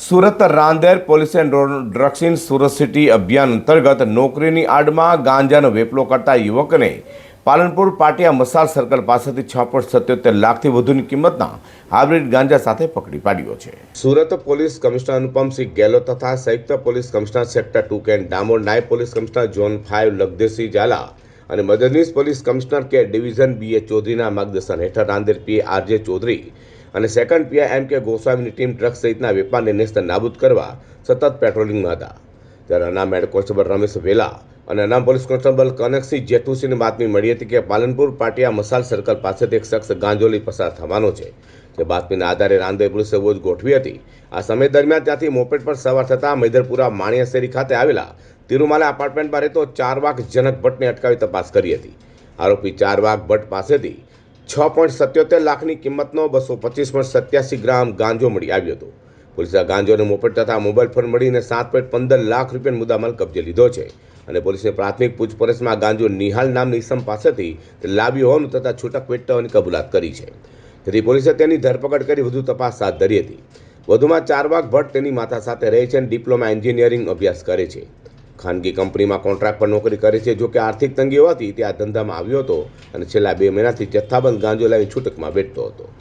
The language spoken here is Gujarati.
Surat Rander police and drugs in Surat city અભિયાન અંતર્ગત નોકરીની આડમાં ગાંજાનો વેપલો કરતા યુવકને પાલનપુર પાટિયા મસાલ સર્કલ પાસેથી છ પોઈન્ટ સત્યોતેર લાખથી વધુની કિંમતના હાઇબ્રિડ ગાંજા સાથે પકડી પાડ્યો છે. સુરત પોલીસ કમિશનર અનુપમસિંહ ગેહલોત તથા સંયુક્ત પોલીસ કમિશનર સેક્ટર ટુ કેન ડામોર નાયબ police commissioner zone five લગદેસિંહ Jhala અને મદદનીશ police commissioner K division B A ચૌધરીના માર્ગદર્શન હેઠળ રાંદેર પીએ આરજે ચૌધરી અને સેકન્ડ પીઆઈ એમ કે ગોસ્વામીની ટીમ ડ્રગ્સ સહિતના વેપારને નેસ્ત નાબૂદ કરવા સતત પેટ્રોલિંગમાં હતા. ત્યારે અનામ હેડ કોન્સ્ટેબલ રમેશ વેલા અને અનામ પોલીસ કોન્સ્ટેબલ કનકસિંહ જેઠુસિંહને બાતમી મળી હતી કે પાલનપુર પાટિયા મસાલ સર્કલ પાસેથી એક શખ્સ ગાંજોલી પસાર થવાનો છે. જે બાતમીના આધારે રાંદેર પોલીસે વોચ ગોઠવી હતી. આ સમય દરમિયાન ત્યાંથી મોપેડ પર સવાર થતાં મૈદરપુરા માણિયા શેરી ખાતે આવેલા તિરુમાલા એપાર્ટમેન્ટમાં રહેતો ચારવાક જનક ભટ્ટને અટકાવી તપાસ કરી હતી. આરોપી ચારવાક ભટ્ટ પાસેથી છ પોઈન્ટ સત્યોતેર લાખની કિંમતનો બસો પચીસ પોઈન્ટ સત્યાસી ગ્રામ ગાંજો મળી આવ્યો હતો. પોલીસે ગાંજોને મોપેડ તથા મોબાઈલ ફોન મળીને સાત પોઈન્ટ પંદર લાખ રૂપિયાનો મુદ્દામાલ કબજે લીધો છે અને પોલીસે પ્રાથમિક પૂછપરછમાં ગાંજો નિહાલ નામની ઇસમ પાસેથી લાવ્યો હોવાનું તથા છૂટક વેચતાઓની કબૂલાત કરી છે. તેથી પોલીસે તેની ધરપકડ કરી વધુ તપાસ હાથ ધરી હતી. વધુમાં ચાર વાઘ ભટ્ટ તેની માતા સાથે રહે છે અને ડિપ્લોમા એન્જિનિયરિંગ અભ્યાસ કરે છે. ખાનગી કંપનીમાં કોન્ટ્રાક્ટ પર નોકરી કરે છે. જો કે આર્થિક તંગી હોવાથી તે આ ધંધામાં આવ્યો હતો અને છેલ્લા બે મહિનાથી જથ્થાબંધ ગાંજો લાવી છૂટકમાં વેચતો હતો.